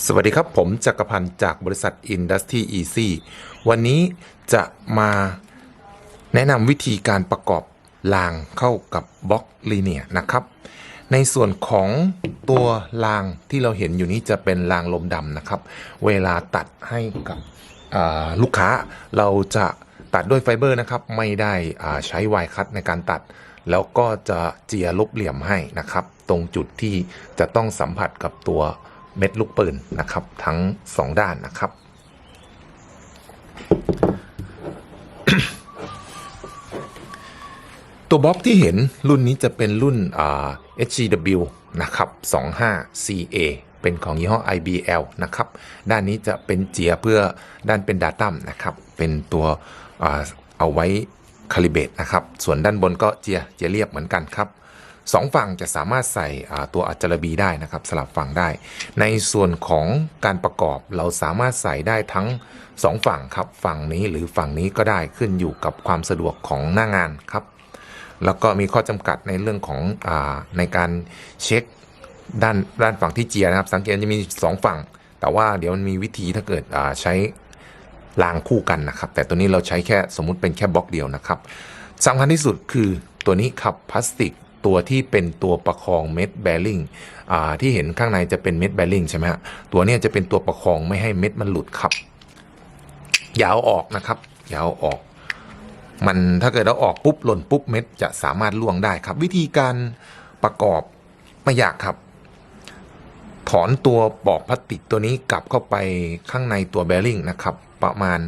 สวัสดีครับ ผมจักรพันธ์จากบริษัท Industry Easy วันนี้จะมาแนะนำวิธีการประกอบรางเข้ากับบล็อกลีเนียนะครับ ในส่วนของตัวรางที่เราเห็นอยู่นี้จะเป็นรางลมดำนะครับ เวลาตัดให้กับลูกค้าเราจะตัดด้วยไฟเบอร์นะครับ ไม่ได้ใช้ไวคัตในการตัด แล้วก็จะเจียลบเหลี่ยมให้นะครับ ตรงจุดที่จะต้องสัมผัสกับตัว เม็ดลูกปืนนะครับ ทั้งสองด้านนะครับ ตัวบล็อกที่เห็นรุ่นนี้จะเป็นรุ่น HGW นะครับ 25CA เป็นของยี่ห้อ IBL นะครับ ด้านนี้จะเป็นเจียเพื่อด้านเป็นดาตัมนะครับ เป็นตัวอเอาไว้คาลิเบตนะครับ ส่วนด้านบนก็เจียเจียเรียบเหมือนกันครับ สองฝั่งจะสามารถใส่ตัวอัจจรบีได้นะครับ สลับฝั่งได้ ในส่วนของการประกอบเราสามารถใส่ได้ทั้งสองฝั่งครับฝั่งนี้หรือฝั่งนี้ก็ได้ขึ้นอยู่กับความสะดวกของหน้างานครับ แล้วก็มีข้อจำกัดในเรื่องของอในการเช็คด้านด้านฝั่งที่เจียนะครับ สังเกตจะมีสองฝั่ง แต่ว่าเดี๋ยวมันมีวิธีถ้าเกิดใช้รางคู่กันนะครับ แต่ตัวนี้เราใช้แค่สมมุติเป็นแค่บล็อกเดียวนะครับสำคัญที่สุดคือตัวนี้ครับพลาสติก ตัวที่เป็นตัวประคองเม็ดแบริ่งที่เห็นข้างในจะเป็นเม็ดแบริ่งใช่ไหมฮะตัวนี้จะเป็นตัวประคองไม่ให้เม็ดมันหลุดครับยาวออกนะครับยาวออก มันถ้าเกิดเราออกปุ๊บหล่นปุ๊บเม็ดจะสามารถล่วงได้ครับ วิธีการประกอบไม่ยากครับ ถอนตัวปอกพลาสติกตัวนี้กลับเข้าไปข้างในตัวแบริ่งนะครับ ประมาณ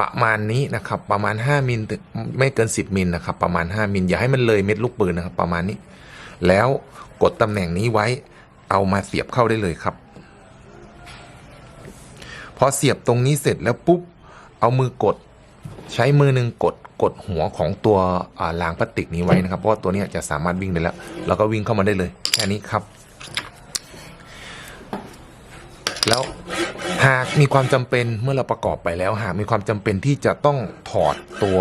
ประมาณนี้นะครับ ประมาณ 5มิลถึงไม่เกิน 10มิลนะครับ ประมาณ 5มิลอย่าให้มันเลยเม็ดลูกปืนนะครับ ประมาณนี้ แล้วกดตำแหน่งนี้ไว้เอามาเสียบเข้าได้เลยครับ พอเสียบตรงนี้เสร็จแล้วปุ๊บเอามือกดใช้มือหนึ่งกดกดหัวของตัวอ่ารางพลาสติกนี้ไว้นะครับ เพราะว่าตัวนี้จะสามารถวิ่งได้แล้ว แล้วก็วิ่งเข้ามาได้เลย แค่นี้ครับ แล้วหากมีความจำเป็นเมื่อเราประกอบไปแล้ว หากมีความจำเป็นที่จะต้องถอดตัว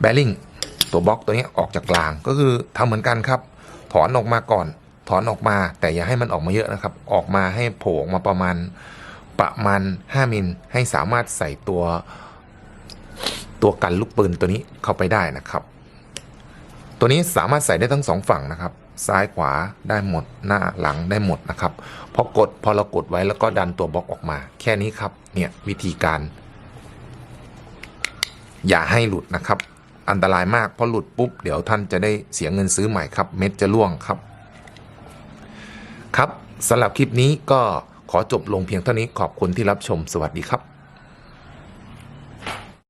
แบริ่งตัวบล็อกตัวนี้ออกจากรางก็คือทำเหมือนกันครับ ถอนออกมาก่อน ถอนออกมาแต่อย่าให้มันออกมาเยอะนะครับ ออกมาให้โผล่ออกมาประมาณประมาณ 5มิลให้สามารถใส่ตัวตัวกันลูกปืนตัวนี้เข้าไปได้นะครับ ตัวนี้สามารถใส่ได้ทั้งสองฝั่งนะครับ ซ้ายขวาได้หมดหน้าหลังได้หมดนะครับพอกดพอเรากดไว้แล้วก็ดันตัวบล็อกออกมา แค่นี้ครับเนี่ยวิธีการ อย่าให้หลุดนะครับ อันตรายมากพราะหลุดปุ๊บเดี๋ยวท่านจะได้เสียเงินซื้อใหม่ครับ เม็ดจะล่วงครับ ครับสำหรับคลิปนี้ก็ขอจบลงเพียงเท่านี้ขอบคุณที่รับชมสวัสดีครับ